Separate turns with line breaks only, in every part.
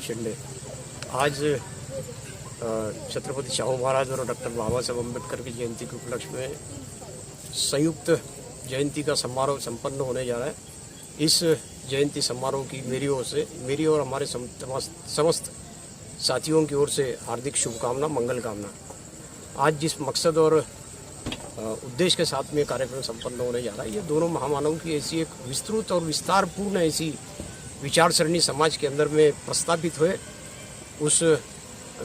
शिंदे। आज छत्रपति शाहू महाराज और डॉक्टर बाबा साहब अंबेडकर की जयंती के उपलक्ष्य में संयुक्त जयंती का समारोह संपन्न होने जा रहा है। इस जयंती समारोह की मेरी ओर से, मेरी और हमारे समस्त साथियों की ओर से हार्दिक शुभकामना, मंगल कामना। आज जिस मकसद और उद्देश्य के साथ में कार्यक्रम संपन्न होने जा रहा है, ये दोनों महामानवों की ऐसी एक विस्तृत और विस्तारपूर्ण ऐसी विचार सरणी समाज के अंदर में प्रस्तापित हुए। उस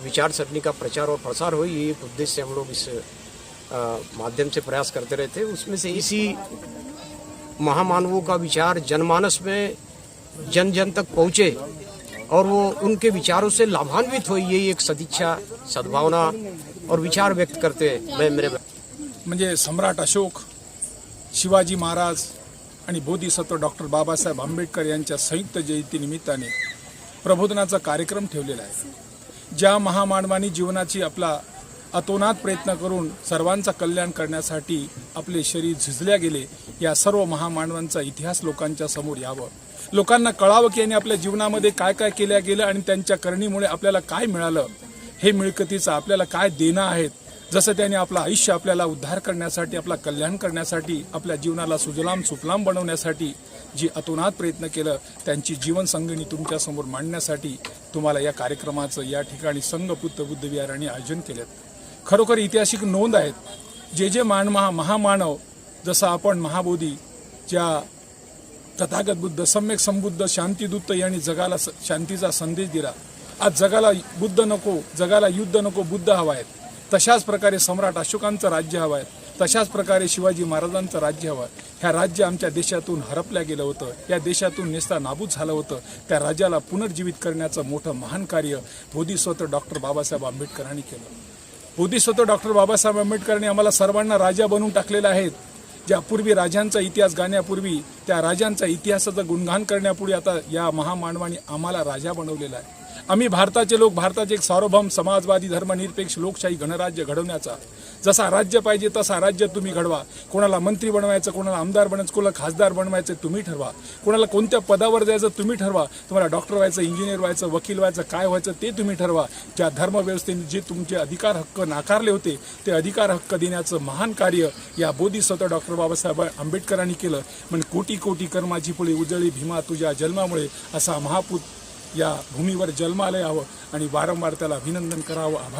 विचार सरणी का प्रचार और प्रसार हो ये उद्देश्य हम लोग इस माध्यम से प्रयास करते रहते उसमें से इसी महामानवों का विचार जनमानस में जन जन तक पहुँचे और वो उनके विचारों से लाभान्वित हो यही एक सदिच्छा, सद्भावना और विचार व्यक्त करते मैं, मेरे
म्हणजे सम्राट अशोक, शिवाजी महाराज आणि बोधिसत्व डॉक्टर बाबासाहेब आंबेडकर यांच्या संयुक्त जयंतीनिमित्ताने प्रबोधनाचा कार्यक्रम ठेवलेला आहे. ज्या महामानवानी जीवनाची आपला अतोनात प्रयत्न करून सर्वांचा कल्याण करण्यासाठी आपले शरीर झिजल्या गेले या सर्व महामानवांचा इतिहास लोकांच्या समोर यावं. लोकांना कळावं की यांनी आपल्या जीवनामध्ये काय काय केल्या गेलं आणि त्यांच्या करणीमुळे आपल्याला काय मिळालं हे मिळकतीचं आपल्याला काय देणं आहेत जसं त्याने आपलं आयुष्य आपल्याला उद्धार करण्यासाठी आपला कल्याण करण्यासाठी आपल्या जीवनाला सुजलाम सुफलाम बनवण्यासाठी जी अतोनात प्रयत्न केलं त्यांची जीवनसंगणी तुमच्यासमोर मांडण्यासाठी तुम्हाला या कार्यक्रमाचं या ठिकाणी संघपुत्र बुद्धविहाराने आयोजन केलं खरोखर ऐतिहासिक नोंद आहेत. जे जे मान महा महामानव जसं आपण महाबोधी ज्या तथागत बुद्ध सम्यक संबुद्ध शांतीदूत यांनी जगाला स- शांतीचा संदेश दिला. आज जगाला बुद्ध नको जगाला युद्ध नको बुद्ध हवा आहेत. तशाच प्रकारे सम्राट अशोकांचं राज्य हवं आहे. तशाच प्रकारे शिवाजी महाराजांचं राज्य हवं आहे. ह्या राज्य आमच्या देशातून हरपल्या गेलं होतं. या देशातून नेस्ता नाबूद झालं होतं. त्या राज्याला पुनर्जीवित करण्याचं मोठं महान कार्य बोधिसत्व डॉक्टर बाबासाहेब आंबेडकरांनी केलं. बोधिसत्व डॉक्टर बाबासाहेब आंबेडकरांनी आम्हाला सर्वांना राजा बनवून टाकलेला आहेत. ज्या पूर्वी राजांचा इतिहास गाण्यापूर्वी त्या राजांचा इतिहासाचं गुणगान करण्यापूर्वी आता या महामानवाने आम्हाला राजा बनवलेला आहे. आम्ही भारताचे लोक भारताचे एक सार्वभौम समाजवादी धर्मनिरपेक्ष लोकशाही गणराज्य घडवण्याचा. जसा राज्य पाहिजे तसा राज्य तुम्ही घडवा. कोणाला मंत्री बनवायचं कोणाला आमदार बनायचं कोणाला खासदार बनवायचं तुम्ही ठरवा. कोणाला कोणत्या पदावर जायचं तुम्ही ठरवा. तुम्हाला डॉक्टर व्हायचं इंजिनियर व्हायचं वकील व्हायचं काय व्हायचं ते तुम्ही ठरवा. ज्या धर्मव्यवस्थेने जे तुमचे अधिकार हक्क नाकारले होते ते अधिकार हक्क देण्याचं महान कार्य या बोधिसत्व डॉक्टर बाबासाहेब आंबेडकरांनी केलं. म्हणजे कोटी कोटी कर्माची फुले उजळी भीमा तुझ्या जन्मामुळे असा महापूत या भूमीवर जन्माला यावं आणि वारंवार त्याला अभिनंदन करावं. आभार.